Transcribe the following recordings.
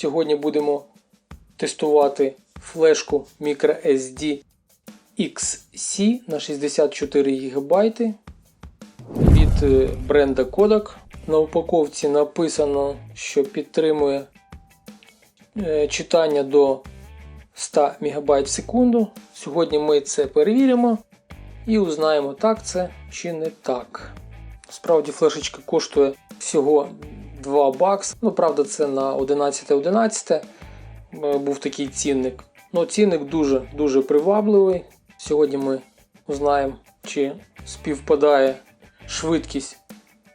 Сьогодні будемо тестувати флешку microSD XC на 64 ГБ від е, бренда Kodak. На упаковці написано, що підтримує е, читання до 100 МБ в секунду. Сьогодні ми це перевіримо і узнаємо, так це чи не так. Справді флешечка коштує всього 2 бакс. Ну, правда, це на 11.11 е, був такий цінник. Ну, цінник дуже дуже привабливий. Сьогодні ми узнаємо, чи співпадає швидкість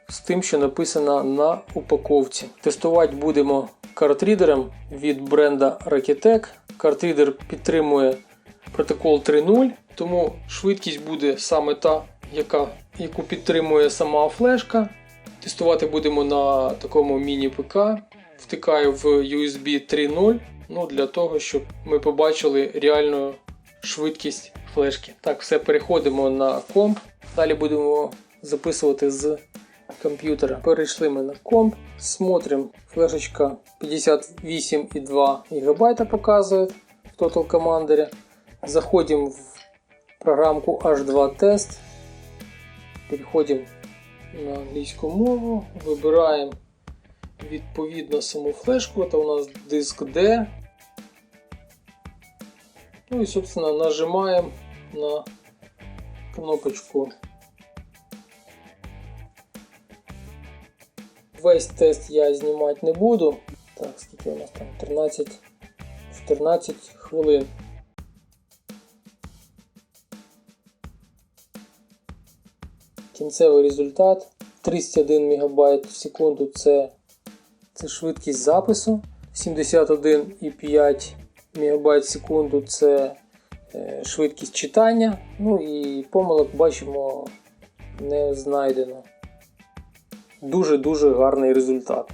з тим, що написано на упаковці. Тестувати будемо картрідером від бренда Rakitech. Картрідер підтримує протокол 3.0, тому швидкість буде саме та, яка, яку підтримує сама флешка. Тестувати будемо на такому міні-ПК. Втикаю в USB 3.0 ну, для того, щоб ми побачили реальну швидкість флешки. Так, все переходимо на комп. Далі будемо записувати з комп'ютера. Перейшли ми на комп. Смотрим, флешечка 58,2 ГБ показує в Total Commander. Заходим в програмку H2 Test. Переходимо на англійську мову. Вибираємо відповідно саму флешку. Це у нас диск D. Ну і, собственно, нажимаємо на кнопочку. Весь тест я знімати не буду. Так, скільки у нас там? 13 14 хвилин. Кінцевий результат 31 МБ в секунду це, це швидкість запису. 71,5 МБ в секунду це е, швидкість читання. Ну і помилок бачимо не знайдено. Дуже-дуже гарний результат.